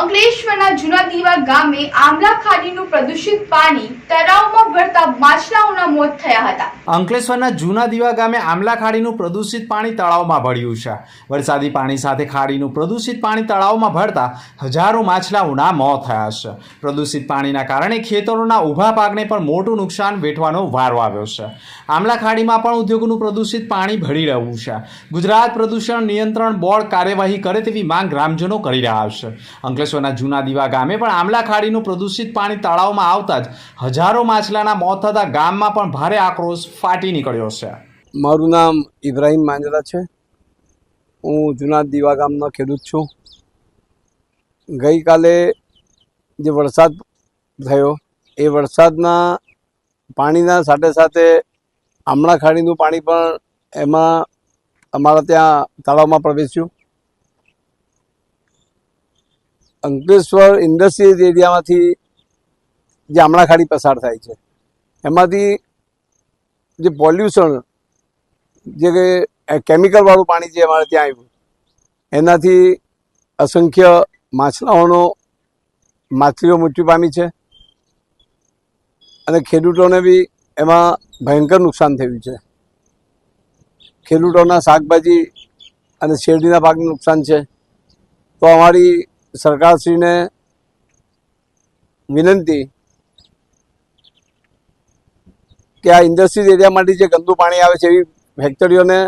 અંકલેશ્વરના જૂના દીવા ગામે આમલા ખાડીનું પ્રદૂષિત પાણી તળાવમાં ભરતા માછલાઓના મોત થયા હતા. અંકલેશ્વરના જૂના દીવા ગામે આમલા ખાડીનું પ્રદૂષિત પાણી તળાવમાં ભળ્યું છે. વરસાદી પાણી સાથે ખાડીનું પ્રદૂષિત પાણી તળાવમાં ભરતા હજારો માછલાઓના મોત થયા છે. પ્રદૂષિત પાણીના કારણે ખેતરોના ઊભા પાકને પણ મોટું નુકસાન વેઠવાનો વારો આવ્યો છે. આમલા ખાડીમાં પણ ઉદ્યોગોનું પ્રદૂષિત પાણી ભળી રહ્યું છે. ગુજરાત પ્રદૂષણ નિયંત્રણ બોર્ડ કાર્યવાહી કરે તેવી માંગ ગ્રામજનો કરી રહ્યા છે. અંકલેશ્વરના જૂના દીવા ગામે પણ આમલા ખાડીનું પ્રદૂષિત પાણી તળાવમાં આવતા જ હજારો માછલાના મોત થતાં ગામમાં પણ ભારે આક્રોશ ફાટી નીકળ્યો છે. મારું નામ ઇબ્રાહિમ માંજરા છે. હું જૂના દીવા ગામનો ખેડૂત છું. ગઈકાલે જે વરસાદ થયો, એ વરસાદના પાણીના સાથે સાથે આમળા ખાડીનું પાણી પણ એમાં અમારા ત્યાં તળાવમાં પ્રવેશ્યું. અંકલેશ્વર ઇન્ડસ્ટ્રીયલ એરિયામાંથી જે આમળા ખાડી પસાર થાય છે, એમાંથી જે પોલ્યુશન, જે કેમિકલવાળું કેમિકલ વાળું પાણી જે અમારે ત્યાં આવ્યું, એનાથી અસંખ્ય માછલાઓનો માછલીઓ મૃત્યુ પામી છે અને ખેડૂતોને બી એમાં ભયંકર નુકસાન થયું છે. ખેડૂતોના શાકભાજી અને શેરડીના પાકને નુકસાન છે. તો અમારી સરકારશ્રીને વિનંતી કે આ ઇન્ડસ્ટ્રીઝ એરિયામાંથી જે ગંદુ પાણી આવે છે એવી ફેક્ટરીઓને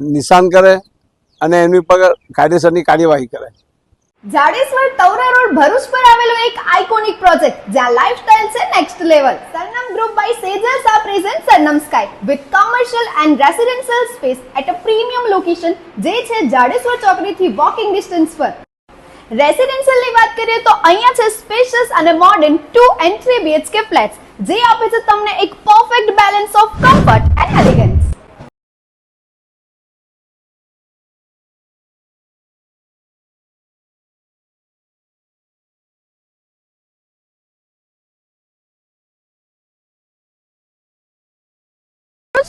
નિશાન કરે અને એની પર કાયદેસરની કાર્યવાહી કરે. જાડેશ્વર તવરા રોડ ભરૂચ પર આવેલો એક આઇકોનિક પ્રોજેક્ટ જ્યાં લાઇફસ્ટાઇલ છે next level Sarnam group by Sejal સા present Sarnam sky with commercial and residential space at premium location જે છે જાડેશ્વર ચોકડીથી વોકિંગ ડિસ્ટન્સ પર. રેસિડેન્શિયલની વાત કરીએ તો અહીંયા છે સ્પેશિયસ અને modern two and three BHK flats જે આપે છે તમને એક perfect balance of comfort and elegance